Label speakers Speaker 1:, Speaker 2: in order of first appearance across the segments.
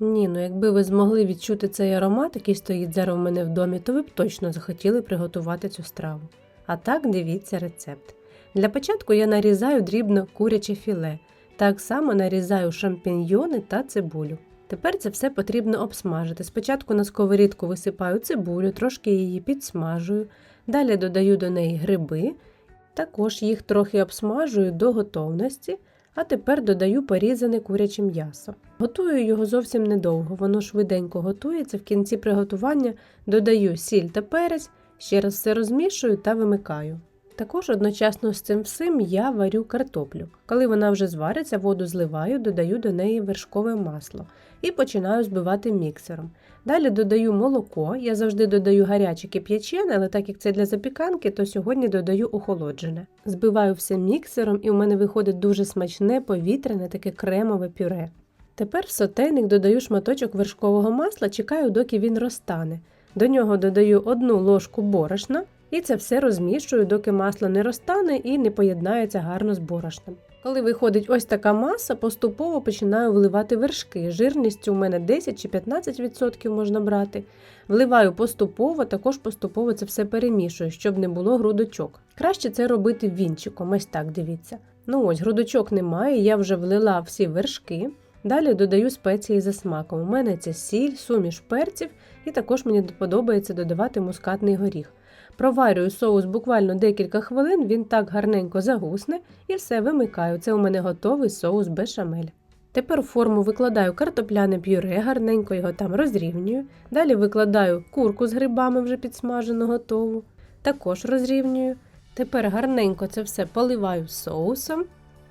Speaker 1: Ні, ну якби ви змогли відчути цей аромат, який стоїть зараз у мене в домі, то ви б точно захотіли приготувати цю страву. А так дивіться рецепт. Для початку я нарізаю дрібно куряче філе, так само нарізаю шампіньйони та цибулю. Тепер це все потрібно обсмажити. Спочатку на сковорідку висипаю цибулю, трошки її підсмажую, далі додаю до неї гриби, також їх трохи обсмажую до готовності, а тепер додаю порізане куряче м'ясо. Готую його зовсім недовго, воно швиденько готується. В кінці приготування додаю сіль та перець, ще раз все розмішую та вимикаю. Також одночасно з цим всім я варю картоплю. Коли вона вже звариться, воду зливаю, додаю до неї вершкове масло і починаю збивати міксером. Далі додаю молоко, я завжди додаю гаряче кип'ячене, але так як це для запіканки, то сьогодні додаю охолоджене. Збиваю все міксером і у мене виходить дуже смачне, повітряне, таке кремове пюре. Тепер в сотейник додаю шматочок вершкового масла, чекаю, доки він розтане. До нього додаю одну ложку борошна і це все розмішую, доки масло не розтане і не поєднається гарно з борошном. Коли виходить ось така маса, поступово починаю вливати вершки. Жирністю у мене 10 чи 15% можна брати. Вливаю поступово, також поступово це все перемішую, щоб не було грудочок. Краще це робити вінчиком, ось так дивіться. Ну ось, грудочок немає, я вже влила всі вершки. Далі додаю спеції за смаком. У мене це сіль, суміш перців, і також мені подобається додавати мускатний горіх. Проварюю соус буквально декілька хвилин, він так гарненько загусне і все вимикаю. Це у мене готовий соус бешамель. Тепер в форму викладаю картопляне пюре, гарненько його там розрівнюю. Далі викладаю курку з грибами вже підсмажену готову. Також розрівнюю. Тепер гарненько це все поливаю соусом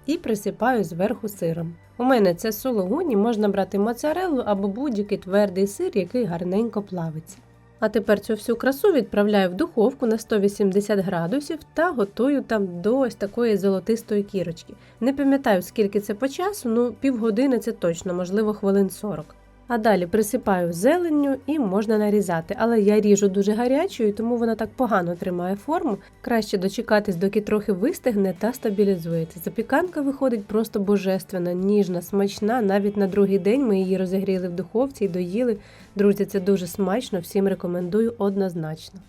Speaker 1: і присипаю зверху сиром. У мене це сулугуні, можна брати моцареллу або будь-який твердий сир, який гарненько плавиться. А тепер цю всю красу відправляю в духовку на 180 градусів та готую там до ось такої золотистої кірочки. Не пам'ятаю, скільки це по часу, ну півгодини це точно, можливо, хвилин 40. А далі присипаю зеленню і можна нарізати, але я ріжу дуже гарячою, тому вона так погано тримає форму. Краще дочекатись, доки трохи вистигне та стабілізується. Запіканка виходить просто божественна, ніжна, смачна. Навіть на другий день ми її розігріли в духовці і доїли. Друзі, це дуже смачно, всім рекомендую однозначно.